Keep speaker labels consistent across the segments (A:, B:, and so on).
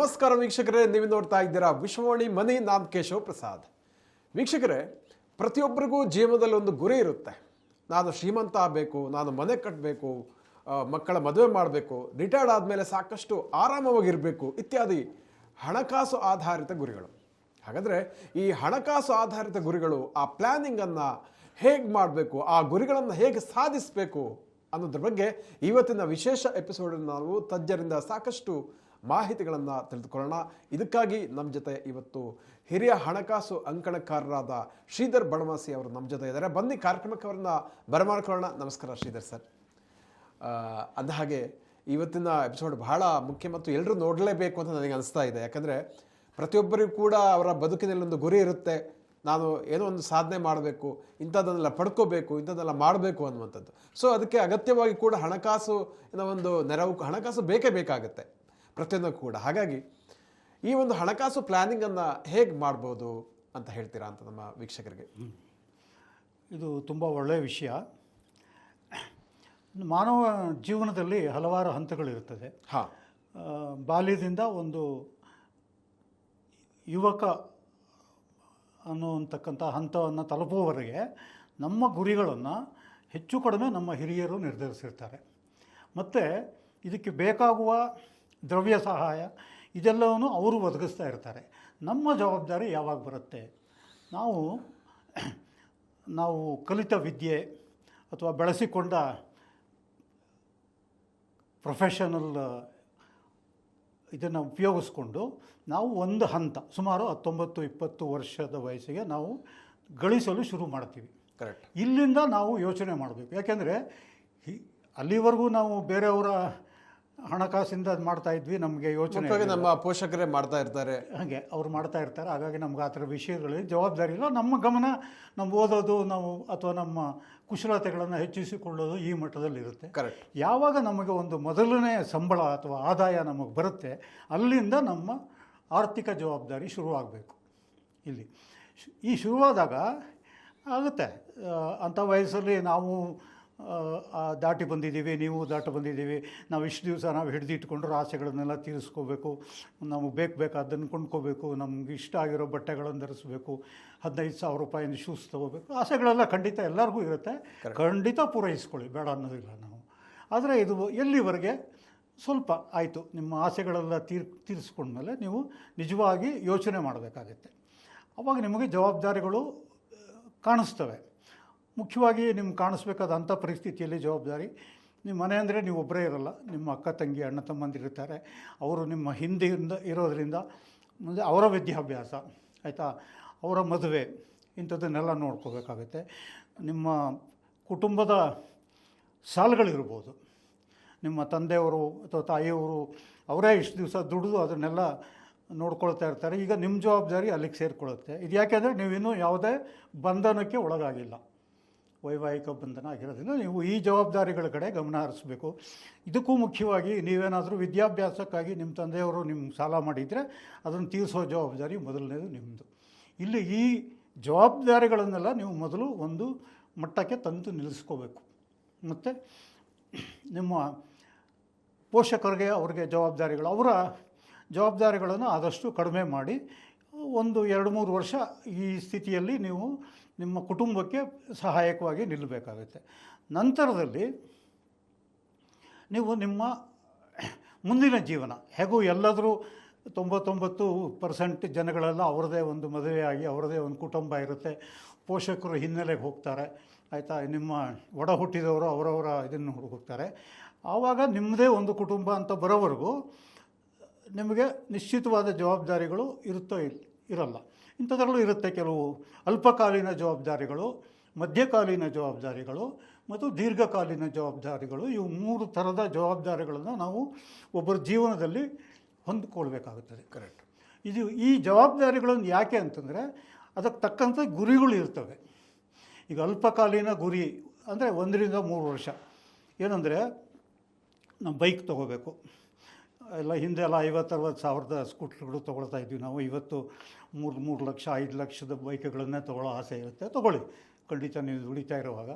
A: ನಮಸ್ಕಾರ ವೀಕ್ಷಕರೇ, ನೀವು ನೋಡ್ತಾ ಇದ್ದೀರಾ ವಿಶ್ವವಾಣಿ ಮನಿ ನಾನ್ ಕೇಶವ ಪ್ರಸಾದ್. ವೀಕ್ಷಕರೇ, ಪ್ರತಿಯೊಬ್ಬರಿಗೂ ಜೀವನದಲ್ಲಿ ಒಂದು ಗುರಿ ಇರುತ್ತೆ. ನಾನು ಶ್ರೀಮಂತ ಆಗಬೇಕು, ನಾನು ಮನೆ ಕಟ್ಟಬೇಕು ಮಕ್ಕಳ ಮದುವೆ ಮಾಡಬೇಕು, ರಿಟೈರ್ಡ್ ಆದಮೇಲೆ ಸಾಕಷ್ಟು ಆರಾಮವಾಗಿರಬೇಕು ಇತ್ಯಾದಿ ಹಣಕಾಸು ಆಧಾರಿತ ಗುರಿಗಳು. ಹಾಗಾದರೆ ಈ ಹಣಕಾಸು ಆಧಾರಿತ ಗುರಿಗಳು, ಆ ಪ್ಲ್ಯಾನಿಂಗನ್ನು ಹೇಗೆ ಮಾಡಬೇಕು, ಆ ಗುರಿಗಳನ್ನು ಹೇಗೆ ಸಾಧಿಸಬೇಕು ಅನ್ನೋದ್ರ ಬಗ್ಗೆ ಇವತ್ತಿನ ವಿಶೇಷ ಎಪಿಸೋಡನ್ನು ನಾವು ತಜ್ಞರಿಂದ ಸಾಕಷ್ಟು ಮಾಹಿತಿಗಳನ್ನು ತಿಳಿದುಕೊಳ್ಳೋಣ. ಇದಕ್ಕಾಗಿ ನಮ್ಮ ಜೊತೆ ಇವತ್ತು ಹಿರಿಯ ಹಣಕಾಸು ಅಂಕಣಕಾರರಾದ ಶ್ರೀಧರ್ ಬಣವಾಸಿ ಅವರು ನಮ್ಮ ಜೊತೆ ಇದ್ದಾರೆ. ಬನ್ನಿ ಕಾರ್ಯಕ್ರಮಕ್ಕೆ ಅವರನ್ನ ಬರಮಾಡ್ಕೊಳ್ಳೋಣ. ನಮಸ್ಕಾರ ಶ್ರೀಧರ್ ಸರ್. ಅಂದ ಹಾಗೆ ಇವತ್ತಿನ ಎಪಿಸೋಡ್ ಬಹಳ ಮುಖ್ಯ ಮತ್ತು ಎಲ್ಲರೂ ನೋಡಲೇಬೇಕು ಅಂತ ನನಗೆ ಅನಿಸ್ತಾ ಇದೆ. ಯಾಕಂದರೆ ಪ್ರತಿಯೊಬ್ಬರಿಗೂ ಕೂಡ ಅವರ ಬದುಕಿನಲ್ಲಿ ಒಂದು ಗುರಿ ಇರುತ್ತೆ. ನಾನು ಏನೋ ಒಂದು ಸಾಧನೆ ಮಾಡಬೇಕು, ಇಂಥದ್ದನ್ನೆಲ್ಲ ಪಡ್ಕೋಬೇಕು, ಇಂಥದ್ದೆಲ್ಲ ಮಾಡಬೇಕು ಅನ್ನುವಂಥದ್ದು. ಸೊ ಅದಕ್ಕೆ ಅಗತ್ಯವಾಗಿ ಕೂಡ ಹಣಕಾಸು ಒಂದು ನೆರವು, ಹಣಕಾಸು ಬೇಕೇ ಬೇಕಾಗುತ್ತೆ. ಪ್ರತಿಯೊಂದಕ್ಕೂ ಕೂಡ. ಹಾಗಾಗಿ ಈ ಒಂದು ಹಣಕಾಸು ಪ್ಲ್ಯಾನಿಂಗನ್ನು ಹೇಗೆ ಮಾಡ್ಬೋದು ಅಂತ ಹೇಳ್ತೀರಾ ಅಂತ ನಮ್ಮ ವೀಕ್ಷಕರಿಗೆ?
B: ಇದು ತುಂಬ ಒಳ್ಳೆಯ ವಿಷಯ. ಮಾನವ ಜೀವನದಲ್ಲಿ ಹಲವಾರು ಹಂತಗಳಿರುತ್ತದೆ
A: ಹಾಂ.
B: ಬಾಲ್ಯದಿಂದ ಒಂದು ಯುವಕ ಅನ್ನುವಂತಕ್ಕಂಥ ಹಂತವನ್ನು ತಲುಪುವವರೆಗೆ ನಮ್ಮ ಗುರಿಗಳನ್ನು ಹೆಚ್ಚು ಕಡಿಮೆ ನಮ್ಮ ಹಿರಿಯರು ನಿರ್ಧರಿಸಿರ್ತಾರೆ. ಮತ್ತು ಇದಕ್ಕೆ ಬೇಕಾಗುವ ದ್ರವ್ಯ ಸಹಾಯ ಇದೆಲ್ಲವನ್ನು ಅವರು ಒದಗಿಸ್ತಾ ಇರ್ತಾರೆ. ನಮ್ಮ ಜವಾಬ್ದಾರಿ ಯಾವಾಗ ಬರುತ್ತೆ? ನಾವು ನಾವು ಕಲಿತ ವಿದ್ಯೆ ಅಥವಾ ಬೆಳೆಸಿಕೊಂಡ ಪ್ರೊಫೆಷನಲ್ ಇದನ್ನು ಉಪಯೋಗಿಸ್ಕೊಂಡು ನಾವು ಒಂದು ಹಂತ ಸುಮಾರು ಹತ್ತೊಂಬತ್ತು ಇಪ್ಪತ್ತು ವರ್ಷದ ವಯಸ್ಸಿಗೆ ನಾವು ಗಳಿಸಲು ಶುರು ಮಾಡ್ತೀವಿ.
A: ಕರೆಕ್ಟ್
B: ಇಲ್ಲಿಂದ ನಾವು ಯೋಚನೆ ಮಾಡಬೇಕು. ಯಾಕೆಂದರೆ ಅಲ್ಲಿವರೆಗೂ ನಾವು ಬೇರೆಯವರ ಹಣಕಾಸಿಂದ ಅದು ಮಾಡ್ತಾ ಇದ್ವಿ ನಮಗೆ ಯೋಚನೆ
A: ಮುಖ್ಯವಾಗಿ ನಮ್ಮ ಪೋಷಕರೇ ಮಾಡ್ತಾ ಇರ್ತಾರೆ.
B: ಹಾಗೆ ಅವ್ರು ಮಾಡ್ತಾ ಇರ್ತಾರೆ ಹಾಗಾಗಿ ನಮ್ಗೆ ಆ ಥರ ವಿಷಯಗಳಲ್ಲಿ ಜವಾಬ್ದಾರಿ ಇಲ್ಲ. ನಮ್ಮ ಗಮನ ನಾವು ಓದೋದು ನಾವು ಅಥವಾ ನಮ್ಮ ಕುಶಲತೆಗಳನ್ನು ಹೆಚ್ಚಿಸಿಕೊಳ್ಳೋದು ಈ ಮಟ್ಟದಲ್ಲಿ ಇರುತ್ತೆ
A: ಕರೆಕ್ಟ್
B: ಯಾವಾಗ ನಮಗೆ ಒಂದು ಮೊದಲನೇ ಸಂಬಳ ಅಥವಾ ಆದಾಯ ನಮಗೆ ಬರುತ್ತೆ ಅಲ್ಲಿಂದ ನಮ್ಮ ಆರ್ಥಿಕ ಜವಾಬ್ದಾರಿ ಶುರುವಾಗಬೇಕು ಇಲ್ಲಿ ಈ ಶುರುವಾದಾಗ ಆಗುತ್ತೆ. ಅಂಥ ವಯಸ್ಸಲ್ಲಿ ನಾವು ದಾಟಿ ಬಂದಿದ್ದೀವಿ ನೀವು ದಾಟಿ ಬಂದಿದ್ದೀವಿ. ನಾವು ಇಷ್ಟು ದಿವಸ ನಾವು ಹಿಡಿದಿಟ್ಕೊಂಡ್ರೆ ಆಸೆಗಳನ್ನೆಲ್ಲ ತೀರಿಸ್ಕೋಬೇಕು. ನಮಗೆ ಬೇಕು ಬೇಕಾದ್ದನ್ನು ಕೊಂಡ್ಕೋಬೇಕು ನಮ್ಗೆ ಇಷ್ಟ ಆಗಿರೋ ಬಟ್ಟೆಗಳನ್ನು ಧರಿಸ್ಬೇಕು. ಹದಿನೈದು ಸಾವಿರ ರೂಪಾಯಿನ ಶೂಸ್ ತೊಗೋಬೇಕು. ಆಸೆಗಳೆಲ್ಲ ಖಂಡಿತ ಎಲ್ಲರಿಗೂ ಇರುತ್ತೆ. ಖಂಡಿತ ಪೂರೈಸ್ಕೊಳ್ಳಿ. ಬೇಡ ಅನ್ನೋದಿಲ್ಲ ನಾವು. ಆದರೆ ಇದು ಎಲ್ಲಿವರೆಗೆ? ಸ್ವಲ್ಪ ಆಯಿತು. ನಿಮ್ಮ ಆಸೆಗಳೆಲ್ಲ ತೀರ್ ತೀರಿಸ್ಕೊಂಡ್ಮೇಲೆ ನೀವು ನಿಜವಾಗಿ ಯೋಚನೆ ಮಾಡಬೇಕಾಗತ್ತೆ. ಅವಾಗ ನಿಮಗೆ ಜವಾಬ್ದಾರಿಗಳು ಕಾಣಿಸ್ತವೆ. ಮುಖ್ಯವಾಗಿ ನಿಮ್ಗೆ ಕಾಣಿಸ್ಬೇಕಾದ ಅಂಥ ಪರಿಸ್ಥಿತಿಯಲ್ಲಿ ಜವಾಬ್ದಾರಿ. ನಿಮ್ಮ ಮನೆ ಅಂದರೆ ನೀವು ಒಬ್ಬರೇ ಇರಲ್ಲ, ನಿಮ್ಮ ಅಕ್ಕ, ತಂಗಿ, ಅಣ್ಣ ತಮ್ಮಂದಿರ್ತಾರೆ ಅವರು ನಿಮ್ಮ ಹಿಂದೆಯಿಂದ ಇರೋದರಿಂದ ಮುಂದೆ ಅವರ ವಿದ್ಯಾಭ್ಯಾಸ, ಆಯಿತಾ? ಅವರ ಮದುವೆ, ಇಂಥದ್ದನ್ನೆಲ್ಲ ನೋಡ್ಕೋಬೇಕಾಗತ್ತೆ. ನಿಮ್ಮ ಕುಟುಂಬದ ಸಾಲುಗಳಿರ್ಬೋದು. ನಿಮ್ಮ ತಂದೆಯವರು ಅಥವಾ ತಾಯಿಯವರು ಅವರೇ ಇಷ್ಟು ದಿವಸ ದುಡಿದು ಅದನ್ನೆಲ್ಲ ನೋಡ್ಕೊಳ್ತಾ ಇರ್ತಾರೆ. ಈಗ ನಿಮ್ಮ ಜವಾಬ್ದಾರಿ ಅಲ್ಲಿಗೆ ಸೇರಿಕೊಳ್ಳುತ್ತೆ. ಇದು ಯಾಕೆಂದರೆ ನೀವಿನ್ನೂ ಯಾವುದೇ ಬಂಧನಕ್ಕೆ ಒಳಗಾಗಿಲ್ಲ. ವೈವಾಹಿಕ ಬಂಧನ ಆಗಿರೋದ್ರಿಂದ ನೀವು ಈ ಜವಾಬ್ದಾರಿಗಳ ಕಡೆ ಗಮನ ಹರಿಸ್ಬೇಕು. ಇದಕ್ಕೂ ಮುಖ್ಯವಾಗಿ ನೀವೇನಾದರೂ ವಿದ್ಯಾಭ್ಯಾಸಕ್ಕಾಗಿ ನಿಮ್ಮ ತಂದೆಯವರು ನಿಮ್ಗೆ ಸಾಲ ಮಾಡಿದರೆ ಅದನ್ನು ತೀರಿಸೋ ಜವಾಬ್ದಾರಿ ಮೊದಲನೇದು ನಿಮ್ಮದು ಇಲ್ಲಿ ಈ ಜವಾಬ್ದಾರಿಗಳನ್ನೆಲ್ಲ ನೀವು ಮೊದಲು ಒಂದು ಮಟ್ಟಕ್ಕೆ ತಂದು ನಿಲ್ಲಿಸ್ಕೋಬೇಕು. ಮತ್ತು ನಿಮ್ಮ ಪೋಷಕರಿಗೆ ಅವ್ರಿಗೆ ಜವಾಬ್ದಾರಿಗಳು, ಅವರ ಜವಾಬ್ದಾರಿಗಳನ್ನು ಆದಷ್ಟು ಕಡಿಮೆ ಮಾಡಿ ಒಂದು ಎರಡು ಮೂರು ವರ್ಷ ಈ ಸ್ಥಿತಿಯಲ್ಲಿ ನೀವು ನಿಮ್ಮ ಕುಟುಂಬಕ್ಕೆ ಸಹಾಯಕವಾಗಿ ನಿಲ್ಲಬೇಕಾಗುತ್ತೆ. ನಂತರದಲ್ಲಿ ನೀವು ನಿಮ್ಮ ಮುಂದಿನ ಜೀವನ, ಹೇಗೂ ಎಲ್ಲಾದರೂ ತೊಂಬತ್ತೊಂಬತ್ತು ಪರ್ಸೆಂಟ್ ಜನಗಳೆಲ್ಲ ಅವರದೇ ಒಂದು ಮದುವೆಯಾಗಿ, ಅವರದೇ ಒಂದು ಕುಟುಂಬ ಇರುತ್ತೆ, ಪೋಷಕರು ಹಿನ್ನೆಲೆಗೆ ಹೋಗ್ತಾರೆ, ಆಯಿತಾ? ನಿಮ್ಮ ಒಡ ಹುಟ್ಟಿದವರು ಅವರವರ ಇದನ್ನು ಹೋಗ್ತಾರೆ. ಆವಾಗ ನಿಮ್ಮದೇ ಒಂದು ಕುಟುಂಬ ಅಂತ ಬರೋವರೆಗೂ ನಿಮಗೆ ನಿಶ್ಚಿತವಾದ ಜವಾಬ್ದಾರಿಗಳು ಇರುತ್ತೋ ಇರಲ್ಲ. ಇಂಥದ್ರಲ್ಲೂ ಇರುತ್ತೆ ಕೆಲವು ಅಲ್ಪಕಾಲೀನ ಜವಾಬ್ದಾರಿಗಳು ಮಧ್ಯಕಾಲೀನ ಜವಾಬ್ದಾರಿಗಳು ಮತ್ತು ದೀರ್ಘಕಾಲೀನ ಜವಾಬ್ದಾರಿಗಳು. ಇವು ಮೂರು ಥರದ ಜವಾಬ್ದಾರಿಗಳನ್ನು ನಾವು ಒಬ್ಬರ ಜೀವನದಲ್ಲಿ ಹೊಂದ್ಕೊಳ್ಬೇಕಾಗುತ್ತದೆ.
A: ಕರೆಕ್ಟ್
B: ಇದು ಈ ಜವಾಬ್ದಾರಿಗಳನ್ನು ಯಾಕೆ ಅಂತಂದರೆ ಅದಕ್ಕೆ ತಕ್ಕಂಥ ಗುರಿಗಳು ಇರ್ತವೆ. ಈಗ ಅಲ್ಪಕಾಲೀನ ಗುರಿ ಅಂದರೆ ಒಂದರಿಂದ ಮೂರು ವರ್ಷ. ಏನಂದರೆ ನಾವು ಬೈಕ್ ತೊಗೋಬೇಕು. ಎಲ್ಲ ಹಿಂದೆ ಎಲ್ಲ ಐವತ್ತರವತ್ತು ಸಾವಿರದ ಸ್ಕೂಟ್ರ್ಗಳು ತೊಗೊಳ್ತಾ ಇದ್ವಿ ನಾವು. ಇವತ್ತು ಮೂರು ಮೂರು ಲಕ್ಷ, ಐದು ಲಕ್ಷದ ಬೈಕ್ಗಳನ್ನೇ ತೊಗೊಳ್ಳೋ ಆಸೆ ಇರುತ್ತೆ. ತೊಗೊಳ್ಳಿ. ಖಂಡಿತ ನೀವು ದುಡಿತಾ ಇರುವಾಗ.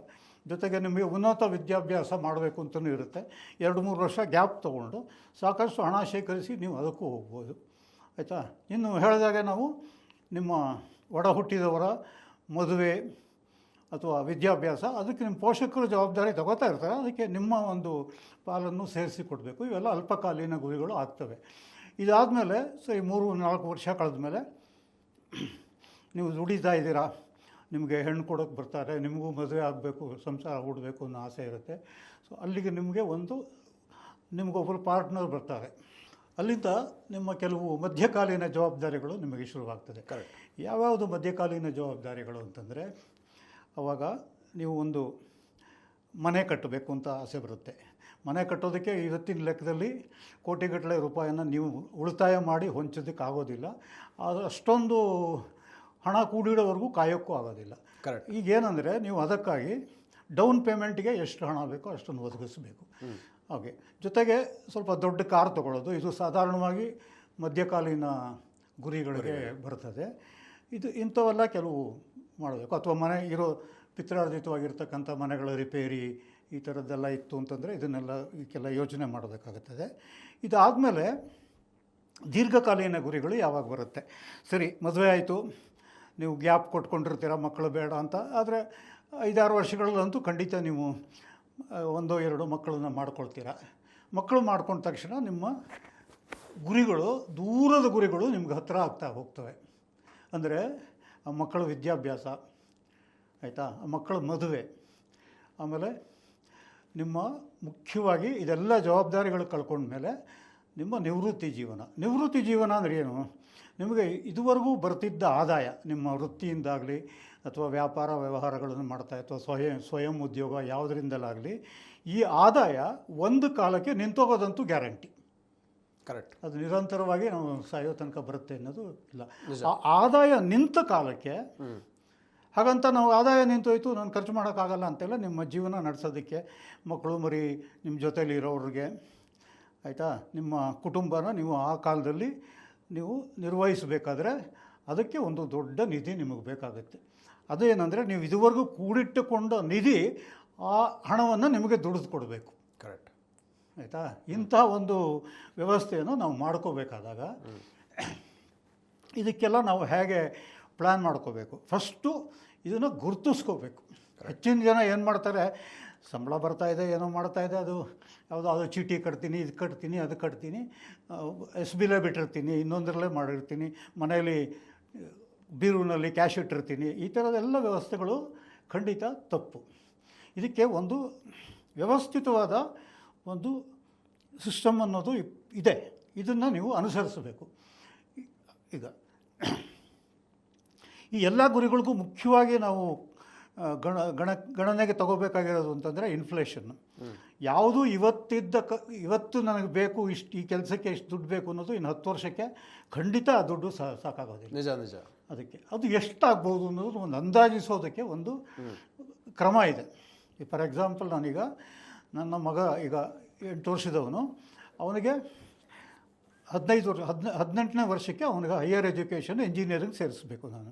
B: ಜೊತೆಗೆ ನಿಮಗೆ ಉನ್ನತ ವಿದ್ಯಾಭ್ಯಾಸ ಮಾಡಬೇಕು ಅಂತಲೂ ಇರುತ್ತೆ. ಎರಡು, ಮೂರು ವರ್ಷ ಗ್ಯಾಪ್ ತೊಗೊಂಡು ಸಾಕಷ್ಟು ಹಣ ಶೇಖರಿಸಿ ನೀವು ಅದಕ್ಕೂ ಹೋಗ್ಬೋದು. ಆಯಿತಾ? ಇನ್ನು ಹೇಳಿದಾಗೆ ನಾವು ನಿಮ್ಮ ಒಡ ಹುಟ್ಟಿದವರ ಮದುವೆ ಅಥವಾ ವಿದ್ಯಾಭ್ಯಾಸ ಅದಕ್ಕೆ ನಿಮ್ಮ ಪೋಷಕರು ಜವಾಬ್ದಾರಿ ತಗೋತಾ ಇರ್ತಾರೆ. ಅದಕ್ಕೆ ನಿಮ್ಮ ಒಂದು ಪಾಲನ್ನು ಸೇರಿಸಿ ಕೊಡಬೇಕು ಇವೆಲ್ಲ ಅಲ್ಪಕಾಲೀನ ಗುರಿಗಳು ಆಗ್ತವೆ. ಇದಾದಮೇಲೆ ಸರಿ ಮೂರು ನಾಲ್ಕು ವರ್ಷ ಕಳೆದ ಮೇಲೆ ನೀವು ದುಡಿತಾ ಇದ್ದೀರಾ? ನಿಮಗೆ ಹೆಣ್ಣು ಕೊಡೋಕ್ಕೆ ಬರ್ತಾರೆ. ನಿಮಗೂ ಮದುವೆ ಆಗಬೇಕು ಸಂಸಾರ ಹೂಡಬೇಕು ಅನ್ನೋ ಆಸೆ ಇರುತ್ತೆ. ಸೊ ಅಲ್ಲಿಗೆ ನಿಮಗೆ ಒಂದು ನಿಮಗೊಬ್ಬರು ಪಾರ್ಟ್ನರ್ ಬರ್ತಾರೆ. ಅಲ್ಲಿಂದ ನಿಮ್ಮ ಕೆಲವು ಮಧ್ಯಕಾಲೀನ ಜವಾಬ್ದಾರಿಗಳು ನಿಮಗೆ ಶುರುವಾಗ್ತದೆ.
A: ಕರೆಕ್ಟ್.
B: ಯಾವ್ಯಾವುದು ಮಧ್ಯಕಾಲೀನ ಜವಾಬ್ದಾರಿಗಳು ಅಂತಂದರೆ ಅವಾಗ ನೀವು ಒಂದು ಮನೆ ಕಟ್ಟಬೇಕು ಅಂತ ಆಸೆ ಬರುತ್ತೆ. ಮನೆ ಕಟ್ಟೋದಕ್ಕೆ ಇವತ್ತಿನ ಲೆಕ್ಕದಲ್ಲಿ ಕೋಟಿಗಟ್ಟಲೆ ರೂಪಾಯಿಯನ್ನು ನೀವು ಉಳಿತಾಯ ಮಾಡಿ ಹೊಂಚೋದಕ್ಕೆ ಆಗೋದಿಲ್ಲ. ಅಷ್ಟೊಂದು ಹಣ ಕೂಡಿಡೋವರೆಗೂ ಕಾಯೋಕ್ಕೂ ಆಗೋದಿಲ್ಲ.
A: ಕರೆಕ್ಟ್
B: ಈಗ ಏನಂದರೆ ನೀವು ಅದಕ್ಕಾಗಿ ಡೌನ್ ಪೇಮೆಂಟ್ಗೆ ಎಷ್ಟು ಹಣ ಬೇಕೋ ಅಷ್ಟನ್ನು ಒದಗಿಸಬೇಕು. ಹಾಗೆ. ಜೊತೆಗೆ ಸ್ವಲ್ಪ ದೊಡ್ಡ ಕಾರ್ ತಗೊಳ್ಳೋದು. ಇದು ಸಾಧಾರಣವಾಗಿ ಮಧ್ಯಕಾಲೀನ ಗುರಿಗಳಿಗೆ. ಬರ್ತದೆ. ಇದು ಇಂಥವೆಲ್ಲ ಕೆಲವು ಮಾಡಬೇಕು. ಅಥವಾ ಮನೆ ಇರೋ ಪಿತ್ರಾರ್ಜಿತವಾಗಿರ್ತಕ್ಕಂಥ ಮನೆಗಳ ರಿಪೇರಿ ಈ ಥರದ್ದೆಲ್ಲ ಇತ್ತು ಅಂತಂದರೆ ಇದನ್ನೆಲ್ಲ ಇದಕ್ಕೆಲ್ಲ ಯೋಚನೆ ಮಾಡಬೇಕಾಗುತ್ತದೆ. ಇದಾದಮೇಲೆ ದೀರ್ಘಕಾಲೀನ ಗುರಿಗಳು ಯಾವಾಗ ಬರುತ್ತೆ? ಸರಿ, ಮದುವೆ ಆಯಿತು. ನೀವು ಗ್ಯಾಪ್ ಕೊಟ್ಕೊಂಡಿರ್ತೀರ, ಮಕ್ಕಳು ಬೇಡ ಅಂತ. ಆದರೆ ಐದಾರು ವರ್ಷಗಳಲ್ಲಂತೂ ಖಂಡಿತ ನೀವು ಒಂದೋ ಎರಡು ಮಕ್ಕಳನ್ನ ಮಾಡ್ಕೊಳ್ತೀರ. ಮಕ್ಕಳು ಮಾಡ್ಕೊಂಡ ತಕ್ಷಣ ನಿಮ್ಮ ಗುರಿಗಳು, ದೂರದ ಗುರಿಗಳು ನಿಮ್ಗೆ ಹತ್ತಿರ ಆಗ್ತಾ ಹೋಗ್ತವೆ. ಅಂದರೆ ಆ ಮಕ್ಕಳ ವಿದ್ಯಾಭ್ಯಾಸ, ಆಯಿತಾ? ಮಕ್ಕಳ ಮದುವೆ. ಆಮೇಲೆ ನಿಮ್ಮ ಮುಖ್ಯವಾಗಿ ಇದೆಲ್ಲ ಜವಾಬ್ದಾರಿಗಳು ಕಳ್ಕೊಂಡ ಮೇಲೆ ನಿಮ್ಮ ನಿವೃತ್ತಿ ಜೀವನ. ನಿವೃತ್ತಿ ಜೀವನ ಅಂದರೆ ಏನು? ನಿಮಗೆ ಇದುವರೆಗೂ ಬರ್ತಿದ್ದ ಆದಾಯ, ನಿಮ್ಮ ವೃತ್ತಿಯಿಂದಾಗಲಿ ಅಥವಾ ವ್ಯಾಪಾರ ವ್ಯವಹಾರಗಳನ್ನು ಮಾಡ್ತಾ ಅಥವಾ ಸ್ವಯಂ ಸ್ವಯಂ ಉದ್ಯೋಗ ಯಾವುದರಿಂದಲಾಗಲಿ ಈ ಆದಾಯ ಒಂದು ಕಾಲಕ್ಕೆ ನಿಂತೋಗೋದಂತೂ ಗ್ಯಾರಂಟಿ.
A: ಕರೆಕ್ಟ್
B: ಅದು ನಿರಂತರವಾಗಿ ನಾವು ಸಾಯೋ ತನಕ ಬರುತ್ತೆ ಅನ್ನೋದು ಇಲ್ಲ. ಆ ಆದಾಯ ನಿಂತ ಕಾಲಕ್ಕೆ ಹಾಗಂತ ನಾವು ಆದಾಯ ನಿಂತೋಯ್ತು ನಾನು ಖರ್ಚು ಮಾಡೋಕ್ಕಾಗಲ್ಲ ಅಂತೆಲ್ಲ ನಿಮ್ಮ ಜೀವನ ನಡೆಸೋದಕ್ಕೆ ಮಕ್ಕಳು ಮರಿ ನಿಮ್ಮ ಜೊತೇಲಿ ಇರೋರಿಗೆ ಆಯಿತಾ? ನಿಮ್ಮ ಕುಟುಂಬನ ನೀವು ಆ ಕಾಲದಲ್ಲಿ ನೀವು ನಿರ್ವಹಿಸಬೇಕಾದ್ರೆ ಅದಕ್ಕೆ ಒಂದು ದೊಡ್ಡ ನಿಧಿ ನಿಮಗೆ ಬೇಕಾಗುತ್ತೆ. ಅದೇನೆಂದರೆ ನೀವು ಇದುವರೆಗೂ ಕೂಡಿಟ್ಟುಕೊಂಡ ನಿಧಿ ಆ ಹಣವನ್ನು ನಿಮಗೆ ದುಡಿದು ಕೊಡಬೇಕು. ಆಯಿತಾ? ಇಂಥ ಒಂದು ವ್ಯವಸ್ಥೆಯನ್ನು ನಾವು ಮಾಡ್ಕೋಬೇಕಾದಾಗ ಇದಕ್ಕೆಲ್ಲ ನಾವು ಹೇಗೆ ಪ್ಲ್ಯಾನ್ ಮಾಡ್ಕೋಬೇಕು? ಫಸ್ಟು ಇದನ್ನು ಗುರುತಿಸ್ಕೋಬೇಕು. ಹೆಚ್ಚಿನ ಜನ ಏನು ಮಾಡ್ತಾರೆ? ಸಂಬಳ ಬರ್ತಾ ಇದೆ, ಏನೋ ಮಾಡ್ತಾ ಇದೆ, ಅದು ಯಾವುದೋ, ಅದು ಚೀಟಿ ಕಟ್ತೀನಿ, ಇದು ಕಟ್ತೀನಿ, ಅದು ಕಟ್ತೀನಿ ಎಸ್ ಬಿಲೇ ಬಿಟ್ಟಿರ್ತೀನಿ, ಇನ್ನೊಂದರಲ್ಲೇ ಮಾಡಿರ್ತೀನಿ, ಮನೆಯಲ್ಲಿ ಬೀರೂನಲ್ಲಿ ಕ್ಯಾಶ್ ಇಟ್ಟಿರ್ತೀನಿ, ಈ ಥರದೆಲ್ಲ ವ್ಯವಸ್ಥೆಗಳು ಖಂಡಿತ ತಪ್ಪು. ಇದಕ್ಕೆ ಒಂದು ವ್ಯವಸ್ಥಿತವಾದ ಒಂದು ಸಿಸ್ಟಮ್ ಅನ್ನೋದು ಇದೆ. ಇದನ್ನು ನೀವು ಅನುಸರಿಸಬೇಕು. ಈಗ ಈ ಎಲ್ಲ ಗುರಿಗಳಿಗೂ ಮುಖ್ಯವಾಗಿ ನಾವು ಗಣ ಗಣ ಗಣನೆಗೆ ತಗೋಬೇಕಾಗಿರೋದು ಅಂತಂದರೆ ಇನ್ಫ್ಲೇಷನ್ ಯಾವುದು ಇವತ್ತಿದ್ದ ಕ ಇವತ್ತು ನನಗೆ ಬೇಕು ಇಷ್ಟು ಈ ಕೆಲಸಕ್ಕೆ ಇಷ್ಟು ದುಡ್ಡು ಬೇಕು ಅನ್ನೋದು ಇನ್ನು ಹತ್ತು ವರ್ಷಕ್ಕೆ ಖಂಡಿತ ಆ ದುಡ್ಡು ಸಾ ಸಾಕಾಗೋದಿಲ್ಲ.
A: ನಿಜ ನಿಜ.
B: ಅದಕ್ಕೆ ಅದು ಎಷ್ಟಾಗ್ಬೋದು ಅನ್ನೋದು ಒಂದು ಅಂದಾಜಿಸೋದಕ್ಕೆ ಒಂದು ಕ್ರಮ ಇದೆ. ಫಾರ್ ಎಕ್ಸಾಂಪಲ್ ನಾನೀಗ ನನ್ನ ಮಗ ಈಗ ಎಂಟು ವರ್ಷದವನು. ಅವನಿಗೆ ಹದಿನೈದು ವರ್ಷ ಹದಿನ ಹದಿನೆಂಟನೇ ವರ್ಷಕ್ಕೆ ಅವನಿಗೆ ಹೈಯರ್ ಎಜುಕೇಷನ್ ಇಂಜಿನಿಯರಿಂಗ್ ಸೇರಿಸ್ಬೇಕು ನಾನು.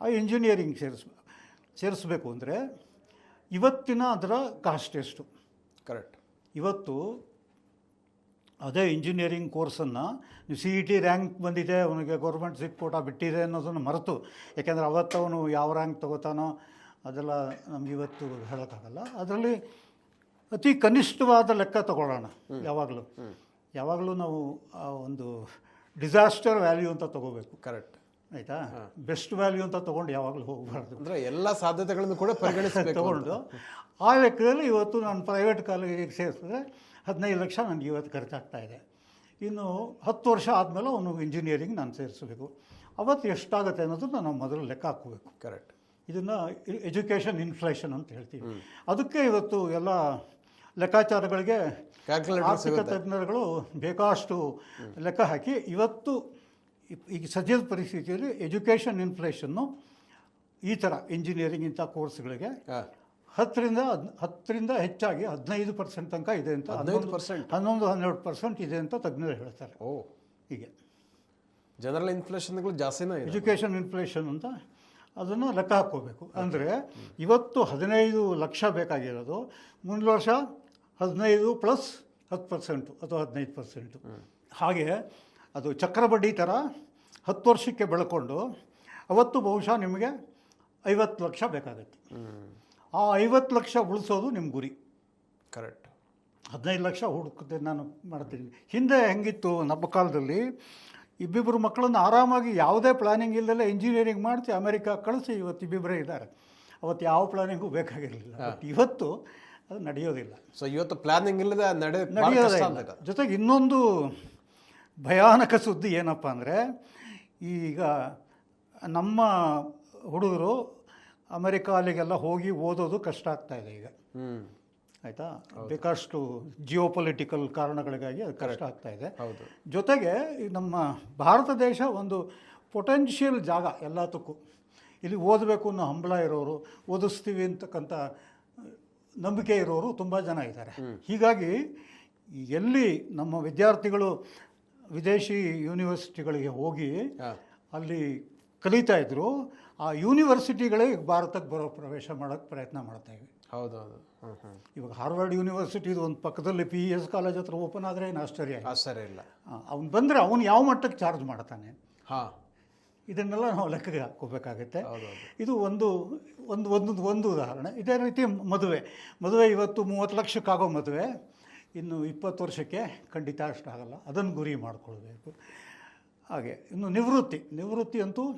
B: ಆ ಇಂಜಿನಿಯರಿಂಗ್ ಸೇರಿಸ ಸೇರಿಸ್ಬೇಕು ಅಂದರೆ ಇವತ್ತಿನ ಅದರ ಕಾಸ್ಟ್ ಎಷ್ಟು?
A: ಕರೆಕ್ಟ್
B: ಇವತ್ತು ಅದೇ ಇಂಜಿನಿಯರಿಂಗ್ ಕೋರ್ಸನ್ನು ನೀವು ಸಿ ಇ ಟಿ ರ್ಯಾಂಕ್ ಬಂದಿದೆ ಅವನಿಗೆ ಗೌರ್ಮೆಂಟ್ ಸಿಕ್ ಕೋಟ ಬಿಟ್ಟಿದೆ ಅನ್ನೋದನ್ನು ಮರೆತು. ಯಾಕೆಂದರೆ ಅವತ್ತು ಅವನು ಯಾವ ರ್ಯಾಂಕ್ ತಗೋತಾನೋ ಅದೆಲ್ಲ ನಮ್ಗೆ ಇವತ್ತು ಹೇಳೋಕ್ಕಾಗಲ್ಲ. ಅದರಲ್ಲಿ ಅತಿ ಕನಿಷ್ಠವಾದ ಲೆಕ್ಕ ತಗೊಳ್ಳೋಣ ಯಾವಾಗಲೂ. ಯಾವಾಗಲೂ ನಾವು ಆ ಒಂದು ಡಿಸಾಸ್ಟರ್ ವ್ಯಾಲ್ಯೂ ಅಂತ ತಗೋಬೇಕು.
A: ಕರೆಕ್ಟ್
B: ಆಯಿತಾ? ಬೆಸ್ಟ್ ವ್ಯಾಲ್ಯೂ ಅಂತ ತಗೊಂಡು ಯಾವಾಗಲೂ ಹೋಗಬಾರ್ದು.
A: ಅಂದರೆ ಎಲ್ಲ ಸಾಧ್ಯತೆಗಳನ್ನು ಕೂಡ ಪರಿಗಣಿಸಬೇಕು
B: ತಗೊಂಡು. ಆ ಲೆಕ್ಕದಲ್ಲಿ ಇವತ್ತು ನಾನು ಪ್ರೈವೇಟ್ ಕಾಲೇಜಿಗೆ ಸೇರಿಸಿದ್ರೆ ಹದಿನೈದು ಲಕ್ಷ ನನಗೆ ಇವತ್ತು ಖರ್ಚಾಗ್ತಾ ಇದೆ. ಇನ್ನು ಹತ್ತು ವರ್ಷ ಆದಮೇಲೆ ಅವನು ಇಂಜಿನಿಯರಿಂಗ್ ನಾನು ಸೇರಿಸಬೇಕು. ಅವತ್ತು ಎಷ್ಟಾಗುತ್ತೆ ಅನ್ನೋದನ್ನ ನಾವು ಮೊದಲು ಲೆಕ್ಕ ಹಾಕೋಬೇಕು.
A: ಕರೆಕ್ಟ್
B: ಇದನ್ನು ಎಜುಕೇಷನ್ ಇನ್ಫ್ಲೇಷನ್ ಅಂತ ಹೇಳ್ತೀವಿ. ಅದಕ್ಕೆ ಇವತ್ತು ಎಲ್ಲ ಲೆಕ್ಕಾಚಾರಗಳಿಗೆ ಆರ್ಥಿಕ ತಜ್ಞರುಗಳು ಬೇಕಾಷ್ಟು ಲೆಕ್ಕ ಹಾಕಿ ಇವತ್ತು ಈಗ ಸದ್ಯದ ಪರಿಸ್ಥಿತಿಯಲ್ಲಿ ಎಜುಕೇಷನ್ ಇನ್ಫ್ಲೇಷನ್ನು ಈ ಥರ ಇಂಜಿನಿಯರಿಂಗ್ ಇಂಥ ಕೋರ್ಸ್ಗಳಿಗೆ ಹತ್ತರಿಂದ ಹದ್ ಹತ್ತರಿಂದ ಹೆಚ್ಚಾಗಿ ಹದಿನೈದು ಪರ್ಸೆಂಟ್ ತನಕ ಇದೆ ಅಂತ
A: ಹದಿನೈದು ಪರ್ಸೆಂಟ್
B: ಹನ್ನೊಂದು ಹನ್ನೆರಡು ಪರ್ಸೆಂಟ್ ಇದೆ ಅಂತ ತಜ್ಞರು ಹೇಳ್ತಾರೆ.
A: ಓ.
B: ಹೀಗೆ.
A: ಜನರಲ್ ಇನ್ಫ್ಲೇಷನ್ಗಳು ಜಾಸ್ತಿನೇ
B: ಎಜುಕೇಷನ್ ಇನ್ಫ್ಲೇಷನ್ ಅಂತ ಅದನ್ನು ಲೆಕ್ಕ ಹಾಕ್ಕೋಬೇಕು. ಅಂದರೆ ಇವತ್ತು ಹದಿನೈದು ಲಕ್ಷ ಬೇಕಾಗಿರೋದು. ಮುಂದಿನ ವರ್ಷ ಹದಿನೈದು ಪ್ಲಸ್ ಹತ್ತು ಪರ್ಸೆಂಟು ಅಥವಾ ಹದಿನೈದು ಪರ್ಸೆಂಟು. ಹಾಗೆ ಅದು ಚಕ್ರಬಡ್ಡಿ ಥರ ಹತ್ತು ವರ್ಷಕ್ಕೆ ಬೆಳ್ಕೊಂಡು ಅವತ್ತು ಬಹುಶಃ ನಿಮಗೆ ಐವತ್ತು ಲಕ್ಷ ಬೇಕಾಗತ್ತೆ. ಆ ಐವತ್ತು ಲಕ್ಷ ಉಳಿಸೋದು ನಿಮ್ಮ ಗುರಿ.
A: ಕರೆಕ್ಟ್
B: ಹದಿನೈದು ಲಕ್ಷ ಹುಡುಕುತ್ತೆ ನಾನು ಮಾಡ್ತೀನಿ. ಹಿಂದೆ ಹೆಂಗಿತ್ತು ನಮ್ಮ ಕಾಲದಲ್ಲಿ ಇಬ್ಬಿಬ್ಬರು ಮಕ್ಕಳನ್ನು ಆರಾಮಾಗಿ ಯಾವುದೇ ಪ್ಲಾನಿಂಗ್ ಇಲ್ಲದೆ ಇಂಜಿನಿಯರಿಂಗ್ ಮಾಡಿಸಿ ಅಮೆರಿಕ ಕಳಿಸಿ ಇವತ್ತು ಇಬ್ಬಿಬ್ಬರೇ ಇದ್ದಾರೆ. ಅವತ್ತು ಯಾವ ಪ್ಲಾನಿಂಗು ಬೇಕಾಗಿರಲಿಲ್ಲ. ಇವತ್ತು ಅದು ನಡೆಯೋದಿಲ್ಲ.
A: ಸೊ ಇವತ್ತು ಪ್ಲಾನಿಂಗ್ ಇಲ್ಲದೆ ನಡೆ ಭಾಳ
B: ನಡೆಯೋದೇ ಇಲ್ಲ. ಜೊತೆಗೆ ಇನ್ನೊಂದು ಭಯಾನಕ ಸುದ್ದಿ ಏನಪ್ಪ ಅಂದರೆ ಈಗ ನಮ್ಮ ಹುಡುಗರು ಅಮೆರಿಕ ಅಲ್ಲಿಗೆಲ್ಲ ಹೋಗಿ ಓದೋದು ಕಷ್ಟ ಆಗ್ತಾ ಇದೆ ಈಗ. ಆಯಿತಾ? ಬೇಕಷ್ಟು ಜಿಯೋ ಪೊಲಿಟಿಕಲ್ ಕಾರಣಗಳಿಗಾಗಿ ಅದು ಕಷ್ಟ ಆಗ್ತಾ ಇದೆ. ಜೊತೆಗೆ ನಮ್ಮ ಭಾರತ ದೇಶ ಒಂದು ಪೊಟೆನ್ಷಿಯಲ್ ಜಾಗ ಎಲ್ಲದಕ್ಕೂ ಇಲ್ಲಿ ಓದಬೇಕು ಅನ್ನೋ ಹಂಬಲ ಇರೋರು ಓದಿಸ್ತೀವಿ ಅಂತಕ್ಕಂಥ ನಂಬಿಕೆ ಇರೋರು ತುಂಬ ಜನ ಇದ್ದಾರೆ. ಹೀಗಾಗಿ ಎಲ್ಲಿ ನಮ್ಮ ವಿದ್ಯಾರ್ಥಿಗಳು ವಿದೇಶಿ ಯೂನಿವರ್ಸಿಟಿಗಳಿಗೆ ಹೋಗಿ ಅಲ್ಲಿ ಕಲಿತಾ ಇದ್ರು ಆ ಯೂನಿವರ್ಸಿಟಿಗಳೇ ಭಾರತಕ್ಕೆ ಬರೋ ಪ್ರವೇಶ ಮಾಡೋಕ್ಕೆ ಪ್ರಯತ್ನ ಮಾಡ್ತಾ ಇವೆ.
A: ಹೌದು ಹೌದು ಹ್ಮ್ ಹ್ಮ್.
B: ಇವಾಗ ಹಾರ್ವರ್ಡ್ ಯೂನಿವರ್ಸಿಟಿದು ಒಂದು ಪಕ್ಕದಲ್ಲಿ ಪಿ ಎಸ್ ಕಾಲೇಜ್ ಹತ್ರ ಓಪನ್ ಆದರೆ ಏನು ಆಶ್ಚರ್ಯ ಇಲ್ಲ.
A: ಆಶ್ಚರ್ಯ ಇಲ್ಲ.
B: ಅವ್ನು ಬಂದರೆ ಅವನು ಯಾವ ಮಟ್ಟಕ್ಕೆ ಚಾರ್ಜ್ ಮಾಡ್ತಾನೆ?
A: ಹಾ.
B: ಇದನ್ನೆಲ್ಲ ನಾವು ಲೆಕ್ಕಕ್ಕೆ ಹಾಕೋಬೇಕಾಗುತ್ತೆ ಇದು ಒಂದು ಒಂದು ಒಂದು ಒಂದು ಉದಾಹರಣೆ. ಇದೇ ರೀತಿ ಮದುವೆ. ಮದುವೆ ಇವತ್ತು ಮೂವತ್ತು ಲಕ್ಷಕ್ಕಾಗೋ ಮದುವೆ. ಇನ್ನು ಇಪ್ಪತ್ತು ವರ್ಷಕ್ಕೆ ಖಂಡಿತ ಅಷ್ಟಾಗಲ್ಲ ಅದನ್ನು ಗುರಿ ಮಾಡಿಕೊಳ್ಬೇಕು. ಹಾಗೆ ಇನ್ನು ನಿವೃತ್ತಿ. ನಿವೃತ್ತಿ ಅಂತೂ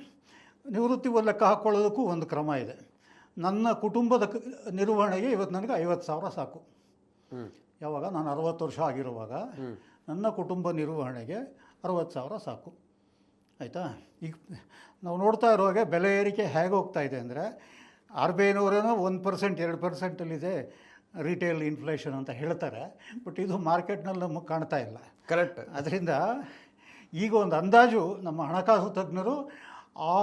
B: ನಿವೃತ್ತಿ ಲೆಕ್ಕ ಹಾಕ್ಕೊಳ್ಳೋದಕ್ಕೂ ಒಂದು ಕ್ರಮ ಇದೆ. ನನ್ನ ಕುಟುಂಬದ ನಿರ್ವಹಣೆಗೆ ಇವತ್ತು ನನಗೆ ಐವತ್ತು ಸಾವಿರ ಸಾಕು. ಯಾವಾಗ? ನಾನು ಅರವತ್ತು ವರ್ಷ ಆಗಿರುವಾಗ ನನ್ನ ಕುಟುಂಬ ನಿರ್ವಹಣೆಗೆ ಅರವತ್ತು ಸಾವಿರ ಸಾಕು. ಆಯಿತಾ? ಈಗ ನಾವು ನೋಡ್ತಾ ಇರುವಾಗ ಬೆಲೆ ಏರಿಕೆ ಹೇಗೆ ಹೋಗ್ತಾ ಇದೆ ಅಂದರೆ ಆರ್ ಬಿ ಐನವರೇನೋ ಒಂದು ಪರ್ಸೆಂಟ್ ಎರಡು ಪರ್ಸೆಂಟಲ್ಲಿದೆ ರಿಟೇಲ್ ಇನ್ಫ್ಲೇಷನ್ ಅಂತ ಹೇಳ್ತಾರೆ. ಬಟ್ ಇದು ಮಾರ್ಕೆಟ್ನಲ್ಲಿ ನಮಗೆ ಕಾಣ್ತಾ ಇಲ್ಲ.
A: ಕರೆಕ್ಟ್
B: ಅದರಿಂದ ಈಗ ಒಂದು ಅಂದಾಜು ನಮ್ಮ ಹಣಕಾಸು ತಜ್ಞರು ಆ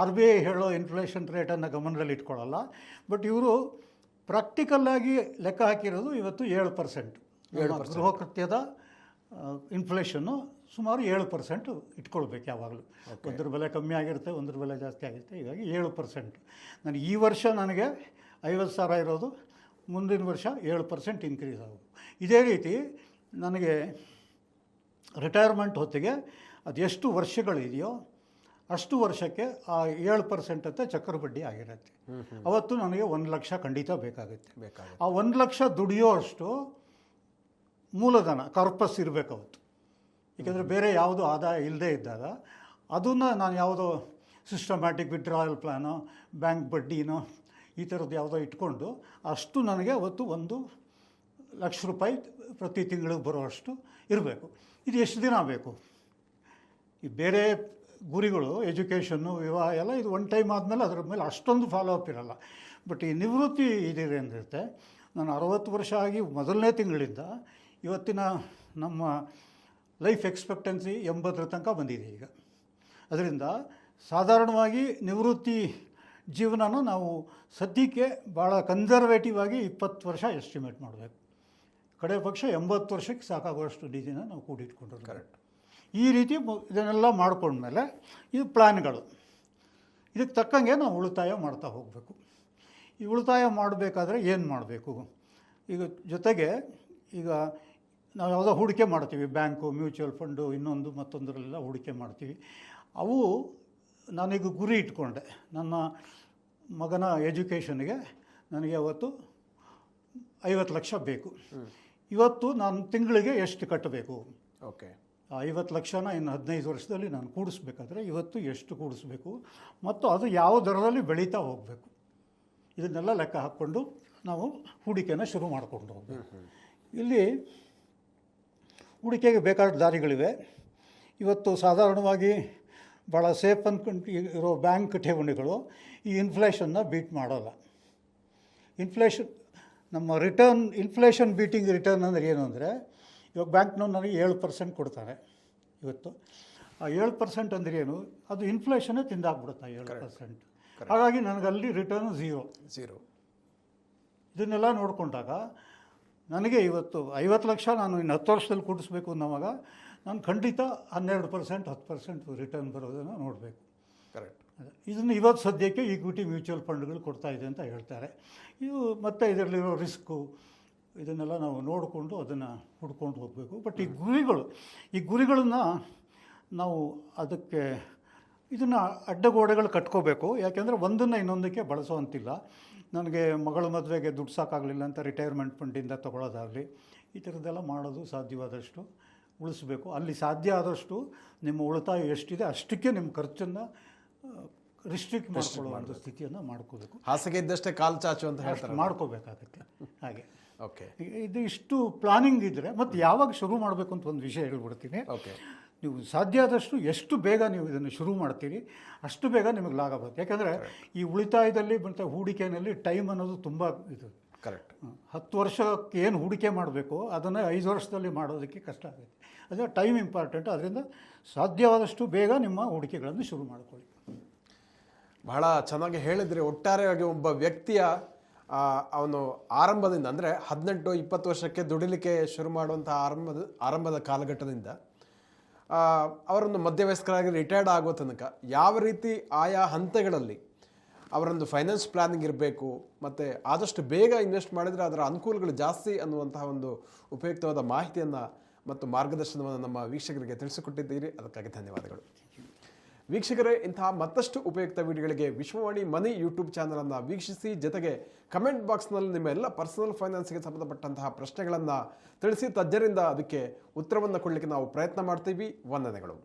B: ಆರ್ ಬಿ ಐ ಹೇಳೋ ಇನ್ಫ್ಲೇಷನ್ ರೇಟನ್ನು ಗಮನದಲ್ಲಿ ಇಟ್ಕೊಳ್ಳಲ್ಲ. ಬಟ್ ಇವರು ಪ್ರಾಕ್ಟಿಕಲ್ಲಾಗಿ ಲೆಕ್ಕ ಹಾಕಿರೋದು ಇವತ್ತು ಏಳು ಪರ್ಸೆಂಟ್. ಗೃಹ ಕೃತ್ಯದ ಇನ್ಫ್ಲೇಷನ್ನು ಸುಮಾರು ಏಳು ಪರ್ಸೆಂಟ್ ಇಟ್ಕೊಳ್ಬೇಕು ಯಾವಾಗಲೂ. ಒಂದ್ರ ಬೆಲೆ ಕಮ್ಮಿ ಆಗಿರುತ್ತೆ ಒಂದ್ರ ಬೆಲೆ ಜಾಸ್ತಿ ಆಗಿರುತ್ತೆ. ಹೀಗಾಗಿ ಏಳು ಪರ್ಸೆಂಟ್ ನಾನು ಈ ವರ್ಷ ನನಗೆ ಐವತ್ತು ಸಾವಿರ ಇರೋದು ಮುಂದಿನ ವರ್ಷ ಏಳು ಪರ್ಸೆಂಟ್ ಇನ್ಕ್ರೀಸ್ ಆಗೋದು. ಇದೇ ರೀತಿ ನನಗೆ ರಿಟೈರ್ಮೆಂಟ್ ಹೊತ್ತಿಗೆ ಅದು ಎಷ್ಟು ವರ್ಷಗಳಿದೆಯೋ ಅಷ್ಟು ವರ್ಷಕ್ಕೆ ಆ ಏಳು ಪರ್ಸೆಂಟ್ ಅಂತ ಚಕ್ರಬಡ್ಡಿ ಆಗಿರುತ್ತೆ. ಅವತ್ತು ನನಗೆ ಒಂದು ಲಕ್ಷ ಖಂಡಿತ ಬೇಕಾಗುತ್ತೆ.
A: ಬೇಕಾಗುತ್ತೆ.
B: ಆ ಒಂದು ಲಕ್ಷ ದುಡಿಯೋ ಅಷ್ಟು ಮೂಲಧನ ಕಾರ್ಪಸ್ ಇರಬೇಕು ಅವತ್ತು. ಏಕೆಂದರೆ ಬೇರೆ ಯಾವುದು ಆದಾಯ ಇಲ್ಲದೇ ಇದ್ದಾಗ ಅದನ್ನು ನಾನು ಯಾವುದೋ ಸಿಸ್ಟಮ್ಯಾಟಿಕ್ ವಿಡ್ರಾಯಲ್ ಪ್ಲ್ಯಾನೋ ಬ್ಯಾಂಕ್ ಬಡ್ಡಿನೋ ಈ ಥರದ್ದು ಯಾವುದೋ ಇಟ್ಕೊಂಡು ಅಷ್ಟು ನನಗೆ ಅವತ್ತು ಒಂದು ಲಕ್ಷ ರೂಪಾಯಿ ಪ್ರತಿ ತಿಂಗಳಿಗೆ ಬರುವಷ್ಟು ಇರಬೇಕು. ಇದು ಎಷ್ಟು ದಿನ ಬೇಕು? ಈ ಬೇರೆ ಗುರಿಗಳು ಎಜುಕೇಷನ್ನು ವಿವಾಹ ಎಲ್ಲ ಇದು ಒನ್ ಟೈಮ್ ಆದಮೇಲೆ ಅದರ ಮೇಲೆ ಅಷ್ಟೊಂದು ಫಾಲೋ ಅಪ್ ಇರಲ್ಲ. ಬಟ್ ಈ ನಿವೃತ್ತಿ ಇದಿದೆ ಅಂದಿರುತ್ತೆ. ನಾನು ಅರವತ್ತು ವರ್ಷ ಆಗಿ ಮೊದಲನೇ ತಿಂಗಳಿಂದ ಇವತ್ತಿನ ನಮ್ಮ ಲೈಫ್ ಎಕ್ಸ್ಪೆಕ್ಟೆನ್ಸಿ ಎಂಬತ್ತರ ತನಕ ಬಂದಿದೆ ಈಗ. ಅದರಿಂದ ಸಾಧಾರಣವಾಗಿ ನಿವೃತ್ತಿ ಜೀವನನ ನಾವು ಸದ್ಯಕ್ಕೆ ಭಾಳ ಕನ್ಸರ್ವೇಟಿವ್ ಆಗಿ ಇಪ್ಪತ್ತು ವರ್ಷ ಎಸ್ಟಿಮೇಟ್ ಮಾಡಬೇಕು. ಕಡೆ ಪಕ್ಷ ಎಂಬತ್ತು ವರ್ಷಕ್ಕೆ ಸಾಕಾಗುವಷ್ಟು ನಿಧಿನ ನಾವು ಕೂಡಿಟ್ಕೊಂಡಿರೋದು.
A: ಕರೆಕ್ಟ್
B: ಈ ರೀತಿ ಇದನ್ನೆಲ್ಲ ಮಾಡಿಕೊಂಡ್ಮೇಲೆ ಇದು ಪ್ಲ್ಯಾನ್ಗಳು ಇದಕ್ಕೆ ತಕ್ಕಂಗೆ ನಾವು ಉಳಿತಾಯ ಮಾಡ್ತಾ ಹೋಗಬೇಕು. ಈ ಉಳಿತಾಯ ಮಾಡಬೇಕಾದ್ರೆ ಏನು ಮಾಡಬೇಕು? ಈಗ ಜೊತೆಗೆ ಈಗ ನಾವು ಯಾವುದೋ ಹೂಡಿಕೆ ಮಾಡ್ತೀವಿ. ಬ್ಯಾಂಕು ಮ್ಯೂಚುವಲ್ ಫಂಡು ಇನ್ನೊಂದು ಮತ್ತೊಂದರಲ್ಲೆಲ್ಲ ಹೂಡಿಕೆ ಮಾಡ್ತೀವಿ. ಅವು ನಾನೀಗ ಗುರಿ ಇಟ್ಕೊಂಡೆ. ನನ್ನ ಮಗನ ಎಜುಕೇಷನ್ಗೆ ನನಗೆ ಅವತ್ತು ಐವತ್ತು ಲಕ್ಷ ಬೇಕು. ಇವತ್ತು ನಾನು ತಿಂಗಳಿಗೆ ಎಷ್ಟು ಕಟ್ಟಬೇಕು?
A: ಓಕೆ.
B: ಆ ಐವತ್ತು ಲಕ್ಷನ ಇನ್ನು ಹದಿನೈದು ವರ್ಷದಲ್ಲಿ ನಾನು ಕೂಡಿಸ್ಬೇಕಾದ್ರೆ ಇವತ್ತು ಎಷ್ಟು ಕೂಡಿಸ್ಬೇಕು? ಮತ್ತು ಅದು ಯಾವ ದರದಲ್ಲಿ ಬೆಳೀತಾ ಹೋಗಬೇಕು? ಇದನ್ನೆಲ್ಲ ಲೆಕ್ಕ ಹಾಕ್ಕೊಂಡು ನಾವು ಹೂಡಿಕೆನ ಶುರು ಮಾಡಿಕೊಂಡು ಹೋಗಬೇಕು. ಇಲ್ಲಿ ಹೂಡಿಕೆಗೆ ಬೇಕಾದ ದಾರಿಗಳಿವೆ. ಇವತ್ತು ಸಾಧಾರಣವಾಗಿ ಭಾಳ ಸೇಫ್ ಅಂದ್ಕೊಂಡು ಇರೋ ಬ್ಯಾಂಕ್ ಠೇವಣಿಗಳು ಈ ಇನ್ಫ್ಲೇಷನ್ನ ಬೀಟ್ ಮಾಡೋಲ್ಲ. ಇನ್ಫ್ಲೇಷನ್ ನಮ್ಮ ರಿಟರ್ನ್ ಇನ್ಫ್ಲೇಷನ್ ಬೀಟಿಂಗ್ ರಿಟರ್ನ್ ಅಂದರೆ ಏನು ಅಂದರೆ ಇವಾಗ ಬ್ಯಾಂಕ್ನವ್ರು ನನಗೆ ಏಳು ಪರ್ಸೆಂಟ್ ಕೊಡ್ತಾರೆ ಇವತ್ತು. ಆ ಏಳು ಪರ್ಸೆಂಟ್ ಅಂದರೆ ಏನು ಅದು ಇನ್ಫ್ಲೇಷನ್ನೇ ತಿಂದಾಕ್ಬಿಡುತ್ತೆ ಆ ಏಳು ಪರ್ಸೆಂಟ್. ಹಾಗಾಗಿ ನನಗಲ್ಲಿ ರಿಟರ್ನ್ ಝೀರೋ.
A: ಝೀರೋ.
B: ಇದನ್ನೆಲ್ಲ ನೋಡಿಕೊಂಡಾಗ ನನಗೆ ಇವತ್ತು ಐವತ್ತು ಲಕ್ಷ ನಾನು ಇನ್ನು ಹತ್ತು ವರ್ಷದಲ್ಲಿ ಕೂಡಿಸ್ಬೇಕು ಅನ್ನೋವಾಗ ನಾನು ಖಂಡಿತ ಹನ್ನೆರಡು ಪರ್ಸೆಂಟ್ ಹತ್ತು ಪರ್ಸೆಂಟ್ ರಿಟರ್ನ್ ಬರೋದನ್ನು ನೋಡಬೇಕು.
A: ಕರೆಕ್ಟ್
B: ಇದನ್ನು ಇವತ್ತು ಸದ್ಯಕ್ಕೆ ಈಕ್ವಿಟಿ ಮ್ಯೂಚುವಲ್ ಫಂಡ್ಗಳು ಕೊಡ್ತಾ ಇದೆ ಅಂತ ಹೇಳ್ತಾರೆ. ಇದು ಮತ್ತು ಇದರಲ್ಲಿರೋ ರಿಸ್ಕು ಇದನ್ನೆಲ್ಲ ನಾವು ನೋಡಿಕೊಂಡು ಅದನ್ನು ಹುಡ್ಕೊಂಡು ಹೋಗಬೇಕು. ಬಟ್ ಈ ಗುರಿಗಳು ಈ ಗುರಿಗಳನ್ನು ನಾವು ಅದಕ್ಕೆ ಇದನ್ನು ಅಡ್ಡಗೋಡೆಗಳು ಕಟ್ಕೋಬೇಕು. ಯಾಕೆಂದರೆ ಒಂದನ್ನು ಇನ್ನೊಂದಕ್ಕೆ ಬಳಸುವಂತಿಲ್ಲ ನನಗೆ ಮಗಳ ಮದುವೆಗೆ ದುಡ್ಡು ಸಾಕಾಗಲಿಲ್ಲ ಅಂತ ರಿಟೈರ್ಮೆಂಟ್ ಫಂಡಿಂದ ತೊಗೊಳ್ಳೋದಾಗಲಿ ಈ ಥರದ್ದೆಲ್ಲ ಮಾಡೋದು ಸಾಧ್ಯವಾದಷ್ಟು ಉಳಿಸ್ಬೇಕು. ಅಲ್ಲಿ ಸಾಧ್ಯ ಆದಷ್ಟು ನಿಮ್ಮ ಉಳಿತಾಯ ಎಷ್ಟಿದೆ ಅಷ್ಟಕ್ಕೆ ನಿಮ್ಮ ಖರ್ಚನ್ನು ರಿಸ್ಟ್ರಿಕ್ಟ್ ಮಾಡ್ಕೊಳ್ಳುವಂಥ ಸ್ಥಿತಿಯನ್ನು ಮಾಡ್ಕೋಬೇಕು.
A: ಹಾಸಿಗೆ ಇದ್ದಷ್ಟೇ ಕಾಲು ಚಾಚು ಅಂತ ಹೇಳ್ತಾರೆ.
B: ಮಾಡ್ಕೋಬೇಕಾಗತ್ತೆ. ಹಾಗೆ.
A: ಓಕೆ
B: ಇದು ಇಷ್ಟು ಪ್ಲಾನಿಂಗ್ ಇದ್ದರೆ ಮತ್ತು ಯಾವಾಗ ಶುರು ಮಾಡಬೇಕು ಅಂತ ಒಂದು ವಿಷಯ ಹೇಳ್ಬಿಡ್ತೀನಿ.
A: ಓಕೆ
B: ನೀವು ಸಾಧ್ಯ ಆದಷ್ಟು ಎಷ್ಟು ಬೇಗ ನೀವು ಇದನ್ನು ಶುರು ಮಾಡ್ತೀರಿ ಅಷ್ಟು ಬೇಗ ನಿಮಗೆ ಲಾಭ ಬರುತ್ತೆ. ಯಾಕಂದರೆ ಈ ಉಳಿತಾಯದಲ್ಲಿ ಮತ್ತು ಹೂಡಿಕೆಯಲ್ಲಿ ಟೈಮ್ ಅನ್ನೋದು ತುಂಬ ಇದು.
A: ಕರೆಕ್ಟ್.
B: ಹತ್ತು ವರ್ಷಕ್ಕೆ ಏನು ಹೂಡಿಕೆ ಮಾಡಬೇಕು ಅದನ್ನು ಐದು ವರ್ಷದಲ್ಲಿ ಮಾಡೋದಕ್ಕೆ ಕಷ್ಟ ಆಗುತ್ತೆ. ಅದೇ ಟೈಮ್ ಇಂಪಾರ್ಟೆಂಟ್. ಅದರಿಂದ ಸಾಧ್ಯವಾದಷ್ಟು ಬೇಗ ನಿಮ್ಮ ಹೂಡಿಕೆಗಳನ್ನು ಶುರು ಮಾಡಿಕೊಳ್ಳಿ.
A: ಬಹಳ ಚೆನ್ನಾಗಿ ಹೇಳಿದರೆ. ಒಟ್ಟಾರೆಯಾಗಿ ಒಬ್ಬ ವ್ಯಕ್ತಿಯ ಅವನು ಆರಂಭದಿಂದ ಅಂದರೆ ಹದಿನೆಂಟು ಇಪ್ಪತ್ತು ವರ್ಷಕ್ಕೆ ದುಡಿಲಿಕ್ಕೆ ಶುರು ಮಾಡುವಂಥ ಆರಂಭದ ಆರಂಭದ ಕಾಲಘಟ್ಟದಿಂದ ಅವರೊಂದು ಮಧ್ಯವಯಸ್ಕರಾಗಿ ರಿಟೈರ್ಡ್ ಆಗೋ ತನಕ ಯಾವ ರೀತಿ ಆಯಾ ಹಂತಗಳಲ್ಲಿ ಅವರೊಂದು ಫೈನಾನ್ಸ್ ಪ್ಲಾನಿಂಗ್ ಇರಬೇಕು, ಮತ್ತು ಆದಷ್ಟು ಬೇಗ ಇನ್ವೆಸ್ಟ್ ಮಾಡಿದರೆ ಅದರ ಅನುಕೂಲಗಳು ಜಾಸ್ತಿ ಅನ್ನುವಂತಹ ಒಂದು ಉಪಯುಕ್ತವಾದ ಮಾಹಿತಿಯನ್ನು ಮತ್ತು ಮಾರ್ಗದರ್ಶನವನ್ನು ನಮ್ಮ ವೀಕ್ಷಕರಿಗೆ ತಿಳಿಸಿಕೊಟ್ಟಿದ್ದೀರಿ. ಅದಕ್ಕಾಗಿ ಧನ್ಯವಾದಗಳು. ವೀಕ್ಷಕರೇ, ಇಂತಹ ಮತ್ತಷ್ಟು ಉಪಯುಕ್ತ ವಿಡಿಯೋಗಳಿಗೆ ವಿಶ್ವವಾಣಿ ಮನಿ ಯೂಟ್ಯೂಬ್ ಚಾನಲನ್ನು ವೀಕ್ಷಿಸಿ, ಜೊತೆಗೆ ಕಮೆಂಟ್ ಬಾಕ್ಸ್ನಲ್ಲಿ ನಿಮ್ಮ ಎಲ್ಲ ಪರ್ಸನಲ್ ಫೈನಾನ್ಸ್ಗೆ ಸಂಬಂಧಪಟ್ಟಂತಹ ಪ್ರಶ್ನೆಗಳನ್ನು ತಿಳಿಸಿ, ತಜ್ಞರಿಂದ ಅದಕ್ಕೆ ಉತ್ತರವನ್ನು ಕೊಡಲಿಕ್ಕೆ ನಾವು ಪ್ರಯತ್ನ ಮಾಡ್ತೀವಿ. ವಂದನೆಗಳು.